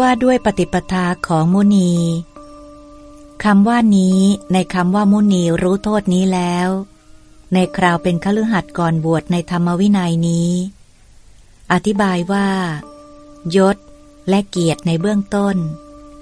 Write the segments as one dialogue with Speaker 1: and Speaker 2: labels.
Speaker 1: ว่าด้วยปฏิปทาของมุนีคำว่านี้ในคำว่ามุนีรู้โทษนี้แล้ว ในคราวเป็นคฤหัสถ์ก่อนบวชในธรรมวินัยนี้ อธิบายว่า ยศและเกียรติในเบื้องต้น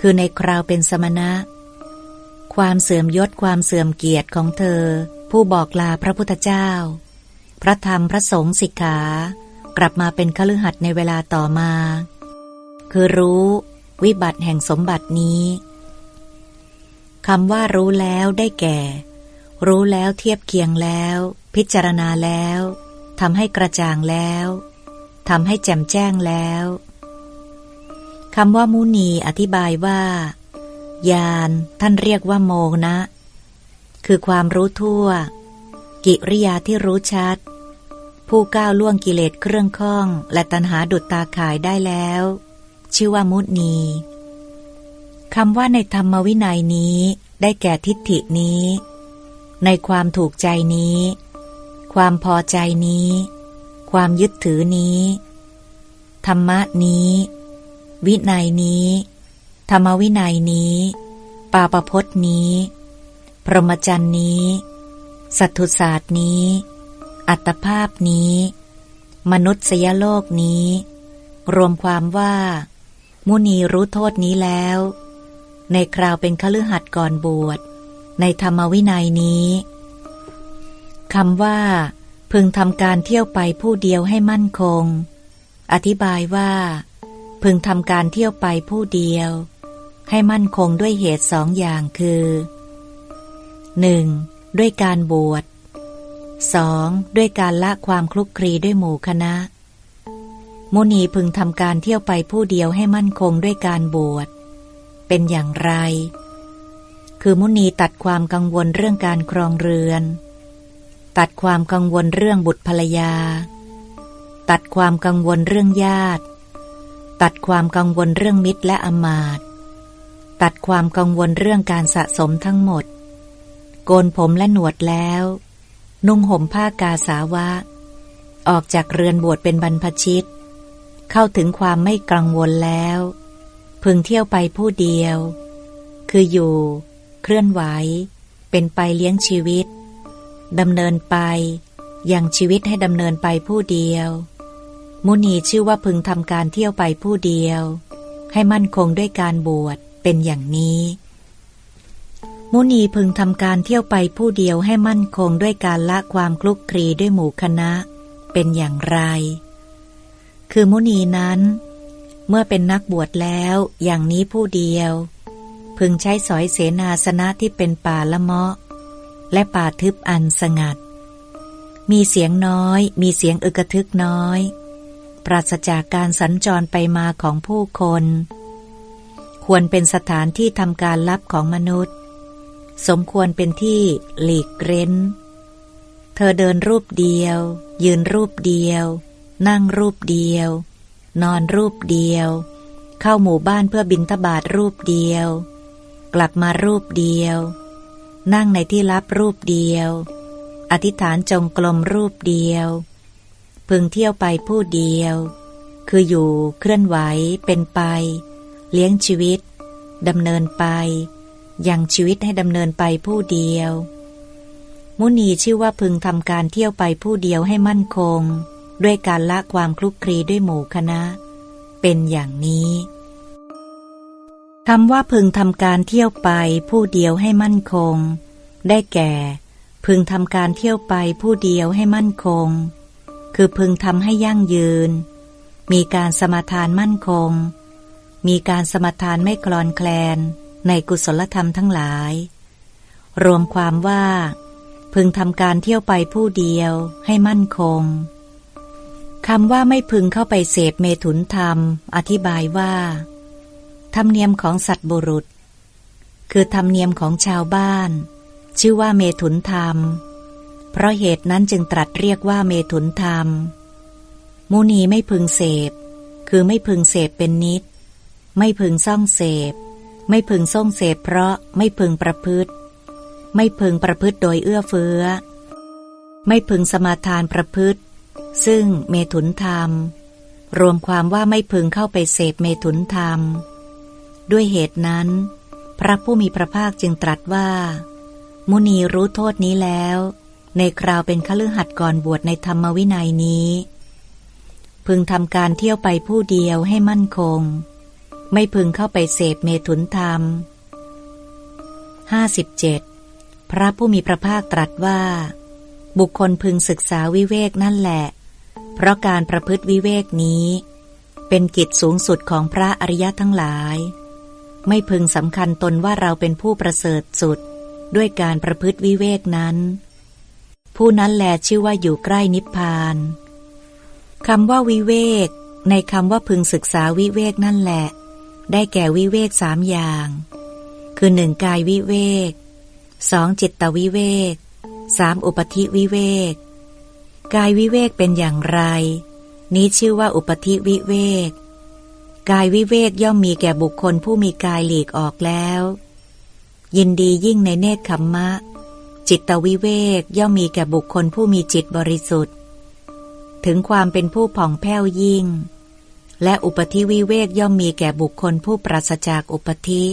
Speaker 1: คือในคราวเป็นสมณะ ความเสื่อมยศความเสื่อมเกียรติของเธอ ผู้บอกลาพระพุทธเจ้า พระธรรมพระสงฆ์สิกขา กลับมาเป็นคฤหัสถ์ในเวลาต่อมา คือรู้วิบัติแห่งสมบัตินี้คำว่ารู้แล้วได้แก่ รู้แล้วเทียบเคียงแล้ว พิจารณาแล้วทำให้กระจ่างแล้วทำให้แจ่มแจ้งแล้วคำว่ามุนีอธิบายว่าญาณท่านเรียกว่าโมนะ คือความรู้ทั่ว กิริยาที่รู้ชัด ผู้ก้าวล่วงกิเลสเครื่องข้องและตัณหาดุดตาข่ายได้แล้ว ชื่อว่ามุนีคำว่าในธรรมวินัยนี้ได้แก่ทิฏฐินี้ ในความถูกใจนี้ ความพอใจนี้ ความยึดถือนี้ ธรรมะนี้ วินัยนี้ ธรรมวินัยนี้ ปาปพจน์นี้ พรหมจรรย์นี้ สัตถุศาสตร์นี้ อัตภาพนี้ มนุษยโลกนี้ รวมความว่า มุนีรู้โทษนี้แล้ว ในคราวเป็นคฤหัสถ์ก่อนบวช ในธรรมวินัยนี้คำว่า พึงทำการเที่ยวไปผู้เดียวให้มั่นคง อธิบายว่า พึงทำการเที่ยวไปผู้เดียว ให้มั่นคงด้วยเหตุสองอย่างคือ 1. ด้วยการบวช 2. ด้วยการละความคลุกคลีด้วยหมู่คณะ มุนีพึงทำการเที่ยวไปผู้เดียวให้มั่นคงด้วยการบวช เป็นอย่างไร คือมุนีตัดความกังวลเรื่องการครองเรือน ตัดความกังวลเรื่องบุตรภรรยา ตัดความกังวลเรื่องญาติ ตัดความกังวลเรื่องมิตรและอมาตตัดความกังวลเรื่องการสะสมทั้งหมด โกนผมและหนวดแล้ว นุ่งห่มผ้ากาสาวะ ออกจากเรือนบวชเป็นบรรพชิต เข้าถึงความไม่กังวลแล้ว พึงเที่ยวไปผู้เดียว คืออยู่ เคลื่อนไหว เป็นไปเลี้ยงชีวิตดำเนินไป อยังชีวิตให้ดำเนินไปผู้เดียว มุนีชื่อว่าพึงทำการเที่ยวไปผู้เดียว ให้มั่นคงด้วยการบวชเป็นอย่างนี้ มุนีพึงทำการเที่ยวไปผู้เดียวให้มั่นคงด้วยการละความคลุกคลีด้วยหมู่คณะ เป็นอย่างไร คือมุนีนั้น เมื่อเป็นนักบวชแล้ว อย่างนี้ผู้เดียว พึงใช้สอยเสนาสนะที่เป็นป่าละเมาะ และป่าทึบอันสงัด มีเสียงน้อย มีเสียงอึกทึกน้อย ปราศจากการสัญจรไปมาของผู้คน ควรเป็นสถานที่ทำการลับของมนุษย์ สมควรเป็นที่หลีกเร้น เธอเดินรูปเดียว ยืนรูปเดียว นั่งรูปเดียว นอนรูปเดียว เข้าหมู่บ้านเพื่อบินทบาทรูปเดียว กลับมารูปเดียว นั่งในที่ลับรูปเดียว อธิษฐานจงกรมรูปเดียว พึงเที่ยวไปผู้เดียว คืออยู่เคลื่อนไหวเป็นไป เลี้ยงชีวิตดำเนินไปยังชีวิตให้ดำเนินไปผู้เดียว มุนีชื่อว่าพึงทำการเที่ยวไปผู้เดียวให้มั่นคง ด้วยการละความคลุกคลีด้วยหมู่คณะ เป็นอย่างนี้คำว่าพึงทำการเที่ยวไปผู้เดียวให้มั่นคง ได้แก่ พึงทำการเที่ยวไปผู้เดียวให้มั่นคง คือพึงทำให้ยั่งยืน มีการสมาทานมั่นคง มีการสมาทานไม่คลอนแคลนในกุศลธรรมทั้งหลาย รวมความว่า พึงทำการเที่ยวไปผู้เดียวให้มั่นคง คำว่าไม่พึงเข้าไปเสพเมถุนธรรม อธิบายว่า ธรรมเนียมของสัตบุรุษ คือธรรมเนียมของชาวบ้าน ชื่อว่าเมถุนธรรม เพราะเหตุนั้นจึงตรัสเรียกว่าเมถุนธรรม มุนีไม่พึงเสพ คือไม่พึงเสพเป็นนิด ไม่พึงซ่องเสพ ไม่พึงส่งเสพเพราะไม่พึงประพฤติ ไม่พึงประพฤติโดยเอื้อเฟื้อ ไม่พึงสมาทานประพฤติ ซึ่งเมถุนธรรม รวมความว่าไม่พึงเข้าไปเสพเมถุนธรรม ด้วยเหตุนั้น พระผู้มีพระภาคจึงตรัสว่า มุนีรู้โทษนี้แล้ว ในคราวเป็นขลือหัดก่อนบวชในธรรมวินัยนี้ พึงทำการเที่ยวไปผู้เดียวให้มั่นคง ไม่พึงเข้าไปเสพเมถุนธรรม 57. พระผู้มีพระภาคตรัสว่า บุคคลพึงศึกษาวิเวกนั่นแหละ เพราะการประพฤติวิเวกนี้ เป็นกิจสูงสุดของพระอริยะทั้งหลาย ไม่พึงสำคัญตนว่าเราเป็นผู้ประเสริฐสุด ด้วยการประพฤติวิเวกนั้น ผู้นั้นแลชื่อว่าอยู่ใกล้นิพพานคำว่าวิเวก ในคำว่าพึงศึกษาวิเวกนั่นแหละ ได้แก่วิเวกสามอย่าง คือหนึ่งกายวิเวกสองจิตตวิเวก สามอุปธิวิเวก กายวิเวกเป็นอย่างไร นี้ชื่อว่าอุปธิวิเวก กายวิเวกย่อมมีแก่บุคคลผู้มีกายหลีกออกแล้ว ยินดียิ่งในเนคขมมะ จิตตวิเวกย่อมมีแก่บุคคลผู้มีจิตบริสุทธิ์ ถึงความเป็นผู้ผ่องแผ้วยิ่ง และอุปธิวิเวกย่อมมีแก่บุคคลผู้ปราศจากอุปธิ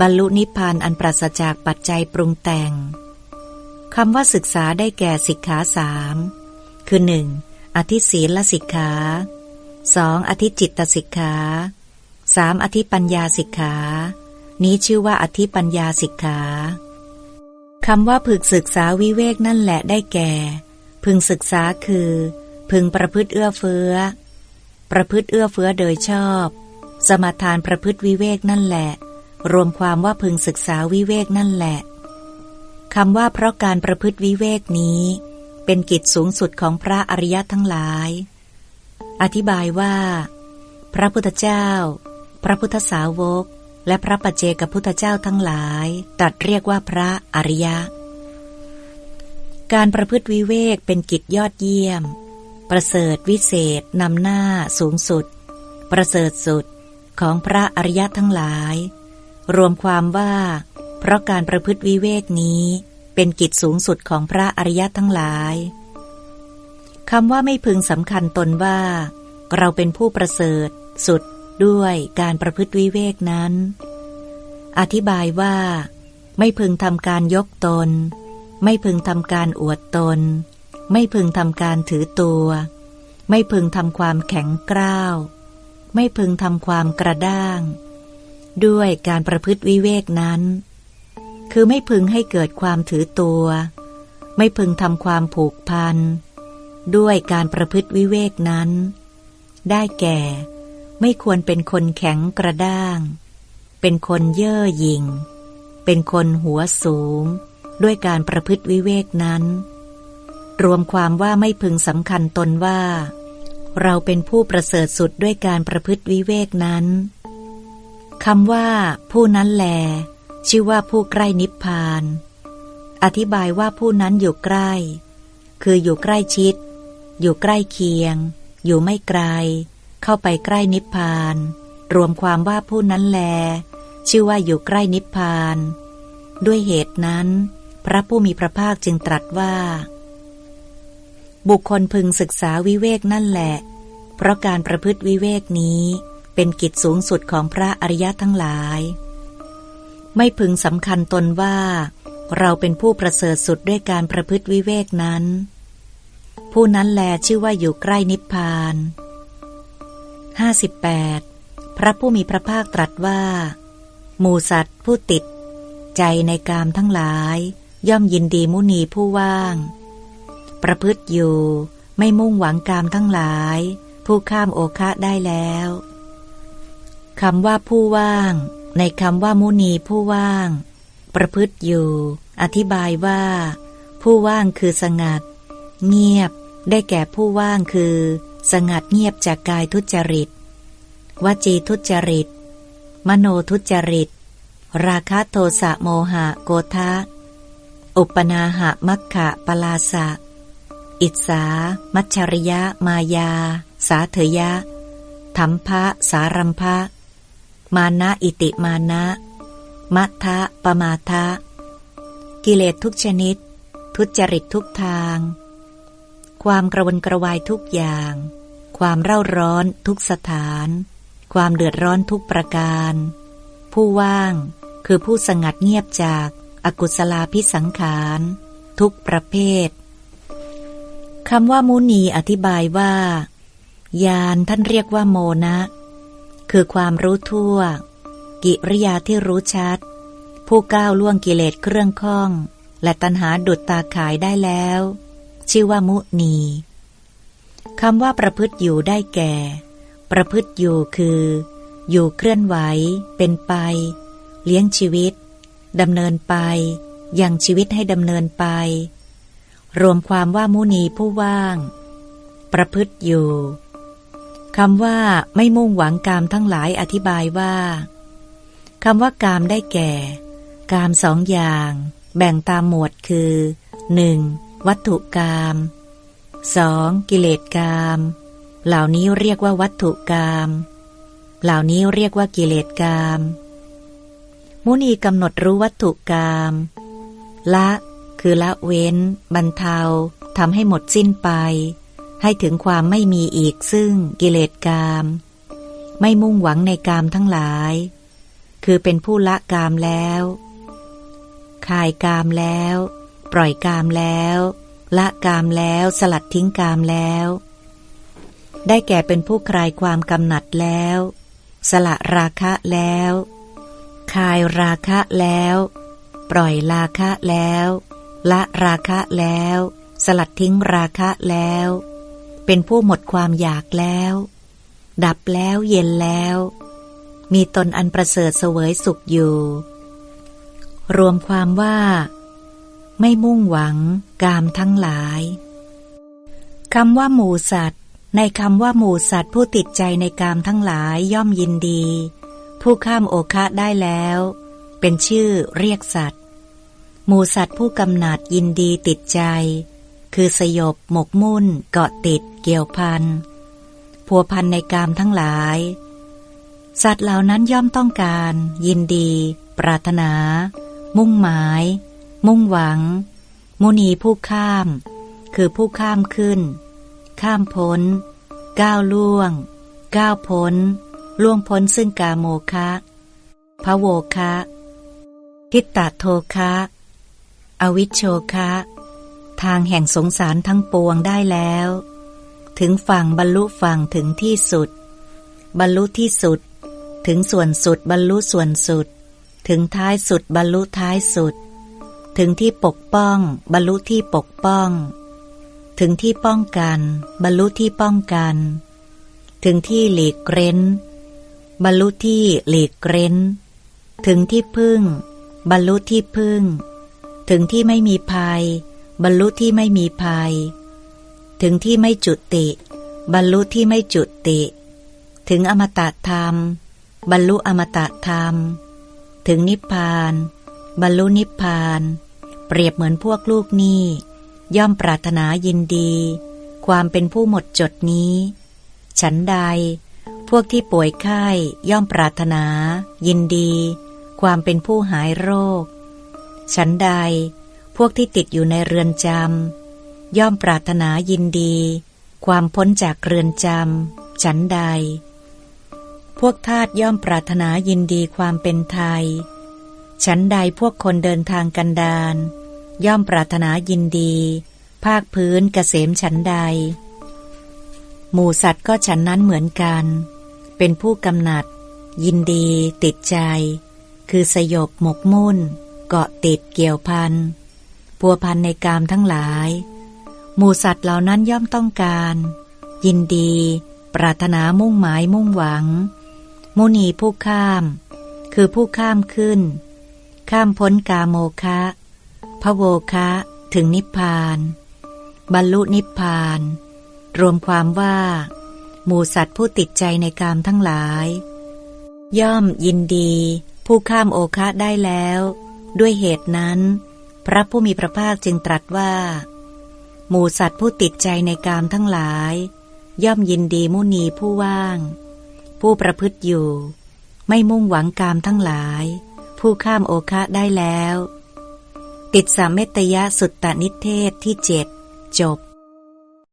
Speaker 1: บรรลุนิพพานอันปราศจากปัจจัยปรุงแต่ง คำว่าศึกษาได้แก่สิกขาสามคือหนึ่งอธิศีลสิกขาสองอธิจิตตสิกขาสามอธิปัญญาสิกขา นี้ชื่อว่าอธิปัญญาสิกขาคำว่าพึกศึกษาวิเวกนั่นแหละได้แก่ พึงศึกษาคือ พึงประพฤติเอื้อเฟื้อ ประพฤติเอื้อเฟื้อโดยชอบ สมทานประพฤติวิเวกนั่นแหละ รวมความว่าพึงศึกษาวิเวกนั่นแหละ คำว่าเพราะการประพฤติวิเวกนี้ เป็นกิจสูงสุดของพระอริยะทั้งหลาย อธิบายว่า พระพุทธเจ้า พระพุทธสาวก และพระปัจเจกพุทธเจ้าทั้งหลายตัดเรียกว่าพระอริยะ การประพฤติวิเวกเป็นกิจยอดเยี่ยม ประเสริฐวิเศษนำหน้าสูงสุด ประเสริฐสุดของพระอริยะทั้งหลาย รวมความว่า เพราะการประพฤติวิเวกนี้เป็นกิจสูงสุดของพระอริยะทั้งหลายคำว่าไม่พึงสำคัญตนว่า เราเป็นผู้ประเสริฐ สุดด้วยการประพฤติวิเวกนั้น อธิบายว่า ไม่พึงทำการยกตน ไม่พึงทำการอวดตน ไม่พึงทำการถือตัว ไม่พึงทำความแข็งกร้าว ไม่พึงทำความกระด้าง ด้วยการประพฤติวิเวกนั้น คือไม่พึงให้เกิดความถือตัว ไม่พึงทำความผูกพัน ด้วยการประพฤติวิเวกนั้น ได้แก่ ไม่ควรเป็นคนแข็งกระด้าง เป็นคนเย่อหยิ่ง เป็นคนหัวสูง ด้วยการประพฤติวิเวกนั้น รวมความว่าไม่พึงสำคัญตนว่า เราเป็นผู้ประเสริฐสุดด้วยการประพฤติวิเวกนั้นคำว่า ผู้นั้นแล ชื่อว่าผู้ใกล้นิพพาน อธิบายว่าผู้นั้นอยู่ใกล้ คืออยู่ใกล้ชิด อยู่ใกล้เคียง อยู่ไม่ไกล เข้าไปใกล้นิพพาน รวมความว่าผู้นั้นแล ชื่อว่าอยู่ใกล้นิพพาน ด้วยเหตุนั้น พระผู้มีพระภาคจึงตรัสว่า บุคคลพึงศึกษาวิเวกนั่นแหละ เพราะการประพฤติวิเวกนี้เป็นกิจสูงสุดของพระอริยะทั้งหลาย ไม่พึงสำคัญตนว่า เราเป็นผู้ประเสริฐสุดด้วยการประพฤติวิเวกนั้น ผู้นั้นแลชื่อว่าอยู่ใกล้นิพพาน 58. พระผู้มีพระภาคตรัสว่า หมูสัตว์ผู้ติด ใจในกามทั้งหลาย ย่อมยินดีมุนีผู้ว่าง ประพฤติอยู่ไม่มุ่งหวังกามทั้งหลาย ผู้ข้ามโอคะได้แล้วคำว่าผู้ว่าง ในคำว่ามุนีผู้ว่าง ประพฤติอยู่ อธิบายว่า ผู้ว่างคือสงัด เงียบ ได้แก่ผู้ว่างคือ สงัดเงียบจากกายทุจริต วจีทุจริต มโนทุจริต ราคะโทสะโมหะโกทะ อุปนาหะมัคคะปลาสะ อิสา มัชริยะ มายา สาเถยะ ธรรมภะสารัมภะ มานะอิติมานะมัทะปมาทะ กิเลสทุกชนิด ทุจริตทุกทาง ความกระวนกระวายทุกอย่าง ความเร่าร้อนทุกสถาน ความเดือดร้อนทุกประการ ผู้ว่างคือผู้สงัดเงียบจากอากุศลาพิสังขาร ทุกประเภทคำว่ามุนีอธิบายว่า ยานท่านเรียกว่าโมนะ คือความรู้ทั่ว กิริยาที่รู้ชัด ผู้ก้าวล่วงกิเลสเครื่องข้อง และตัณหาดุดตาขายได้แล้ว ชื่อว่ามุนีคำว่าประพฤติอยู่ได้แก่ ประพฤติอยู่คือ อยู่เคลื่อนไหว เป็นไป เลี้ยงชีวิตดำเนินไป ยังชีวิตให้ดำเนินไป รวมความว่ามุนีผู้ว่าง ประพฤติอยู่ คำว่าไม่มุ่งหวังกามทั้งหลายอธิบายว่าคำว่ากามได้แก่ กามสองอย่าง แบ่งตามหมวดคือ 1. วัตถุกาม 2. กิเลสกาม เหล่านี้เรียกว่าวัตถุกาม เหล่านี้เรียกว่ากิเลสกาม มุนีกำหนดรู้วัตถุกาม ละ คือละเว้น บรรเทาทำให้หมดสิ้นไป ให้ถึงความไม่มีอีกซึ่งกิเลสกาม ไม่มุ่งหวังในกามทั้งหลาย คือเป็นผู้ละกามแล้วคายกามแล้ว ปล่อยกามแล้ว ละกามแล้วสลัดทิ้งกามแล้ว ได้แก่เป็นผู้คลายความกำหนัดแล้ว สละราคะแล้วคายราคะแล้ว ปล่อยราคะแล้ว ละราคะแล้ว สลัดทิ้งราคะแล้ว เป็นผู้หมดความอยากแล้ว ดับแล้วเย็นแล้ว มีตนอันประเสริฐเสวยสุขอยู่ รวมความว่า ไม่มุ่งหวังกามทั้งหลายคำว่าหมูสัตว์ ในคำว่าหมูสัตว์ผู้ติดใจในกามทั้งหลายย่อมยินดี ผู้ข้ามโอคะได้แล้ว เป็นชื่อเรียกสัตว์หมูสัตว์ผู้กำหนัดยินดีติดใจ คือสยบ หมกมุ่น เกาะติด เกี่ยวพัน พัวพันในกามทั้งหลาย สัตว์เหล่านั้นย่อมต้องการ ยินดี ปรารถนา มุ่งหมาย มุ่งหวัง มุนีผู้ข้าม คือผู้ข้ามขึ้น ข้ามพ้น ก้าวล่วง ก้าวพ้น ล่วงพ้นซึ่งกาโมคะพระโวคะทิตตโทคะ อวิชโชคะ ทางแห่งสงสารทั้งปวงได้แล้ว ถึงฝั่งบรรลุฝั่งถึงที่สุด บรรลุที่สุด ถึงส่วนสุดบรรลุส่วนสุด ถึงท้ายสุดบรรลุท้ายสุด ถึงที่ปกป้อง บรรลุที่ปกป้อง ถึงที่ป้องกัน บรรลุที่ป้องกัน ถึงที่หลีกเร้น บรรลุที่หลีกเร้น ถึงที่พึ่ง บรรลุที่พึ่ง ถึงที่ไม่มีภัย บรรลุที่ไม่มีภัย ถึงที่ไม่จุติ บรรลุที่ไม่จุติ ถึงอมตะธรรม บรรลุอมตะธรรม ถึงนิพพาน บรรลุนิพพาน เปรียบเหมือนพวกลูกหนี้ย่อมปรารถนายินดี ความเป็นผู้หมดจดนี้ ฉันใด พวกที่ป่วยไข้ย่อมปรารถนา ยินดี ความเป็นผู้หายโรค ฉันใด พวกที่ติดอยู่ในเรือนจำย่อมปรารถนายินดี ความพ้นจากเรือนจำฉันใด พวกทาตย่อมปรารถนายินดีความเป็นไทย ฉันใดพวกคนเดินทางกันดานย่อมปรารถนายินดี ภาคพื้นเกษมฉันใด หมู่สัตว์ก็ฉันนั้นเหมือนกัน เป็นผู้กำหนัด ยินดี ติดใจ คือสยบหมกมุ่น เกาะติดเกี่ยวพัน พัวพันในกามทั้งหลาย หมู่สัตว์เหล่านั้นย่อมต้องการ ยินดี ปรารถนามุ่งหมายมุ่งหวัง มุนีผู้ข้าม คือผู้ข้ามขึ้น ข้ามพ้นกาโมคะพระโวคะถึงนิพพาน บรรลุนิพพาน รวมความว่า หมู่สัตว์ผู้ติดใจในกามทั้งหลาย ย่อมยินดี ผู้ข้ามโอคะได้แล้ว ด้วยเหตุนั้น พระผู้มีพระภาคจึงตรัสว่า หมูสัตว์ผู้ติดใจในกามทั้งหลาย ย่อมยินดีมุนีผู้ว่าง ผู้ประพฤติอยู่ ไม่มุ่งหวังกามทั้งหลาย ผู้ข้ามโอคะได้แล้ว ติดสามเมตยะสุตตนิเทศที่เจ็ดจบ